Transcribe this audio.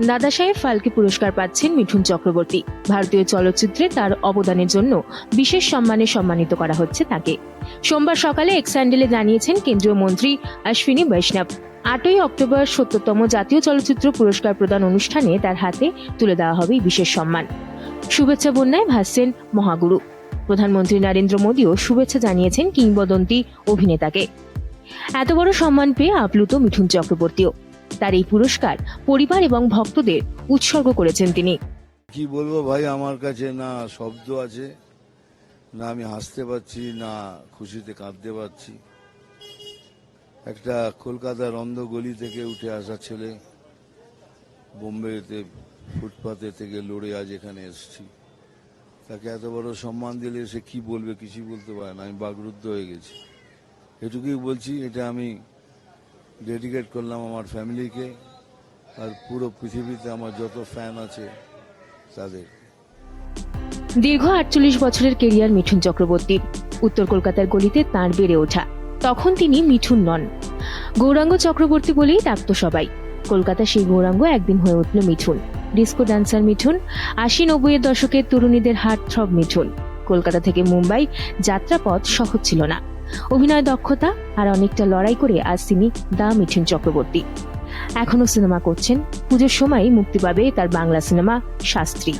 দাদা সাহেব ফালকে পুরস্কার পাচ্ছেন মিঠুন চক্রবর্তী। ভারতীয় চলচ্চিত্রে তার অবদানের জন্য বিশেষ সম্মানে সম্মানিত করা হচ্ছে তাকে। সোমবার সকালে এক্স হ্যান্ডেলে জানিয়েছেন কেন্দ্রীয় মন্ত্রী অশ্বিনী বৈষ্ণব। আটই অক্টোবর সত্তরতম জাতীয় চলচ্চিত্র পুরস্কার প্রদান অনুষ্ঠানে তার হাতে তুলে দেওয়া হবে বিশেষ সম্মান। শুভেচ্ছা বন্যায় ভাসছেন মহাগুরু। প্রধানমন্ত্রী নরেন্দ্র মোদীও শুভেচ্ছা জানিয়েছেন কিংবদন্তি অভিনেতাকে। এত বড় সম্মান পেয়ে আপ্লুত মিঠুন চক্রবর্তীও। তার এই পুরস্কার পরিবার এবং ভক্তদের উৎসর্গ করেছেন তিনি। কি বলব ভাই, আমার কাছে না শব্দ আছে, না আমি হাসতে পারছি, না খুশিতে কাঁদতে পারছি। একটা কলকাতার অন্ধ গলি থেকে উঠে আসা ছেলে বোম্বেতে, ফুটপাতে থেকে লড়ে আজ এখানে এসেছি। তাকে এত বড় সম্মান দিলে সে কি বলবে, কিছুই বলতে পারে না, আমি বাগরুদ্ধ হয়ে গেছি। এটুকুই বলছি, এটা আমি ডেডিকেট করলাম আমার ফ্যামিলিকে আর পুরো পৃথিবীতে আমার যত ফ্যান আছে, তাদের। দীর্ঘ আটচল্লিশ বছরের কেরিয়ার মিঠুন চক্রবর্তীর উত্তর কলকাতার গলিতে তাঁর বেড়ে ওঠা। তখন তিনি মিঠুন নন। গৌরাঙ্গ চক্রবর্তী বলেই ডাকত সবাই। কলকাতা সেই গৌরাঙ্গ একদিন হয়ে উঠল মিঠুন। ডিস্কো ডান্সার মিঠুন, আশি নব্বইয়ের দশকের তরুণীদের হার্ট থ্রব মিঠুন। কলকাতা থেকে মুম্বাই যাত্রাপথ সহজ ছিল না। অভিনয় দক্ষতা আর অনেকটা লড়াই করে আজ তিনি দা মিঠুন চক্রবর্তী। এখনও সিনেমা করছেন, পুজোর সময় মুক্তি পাবে তার বাংলা সিনেমা শাস্ত্রী।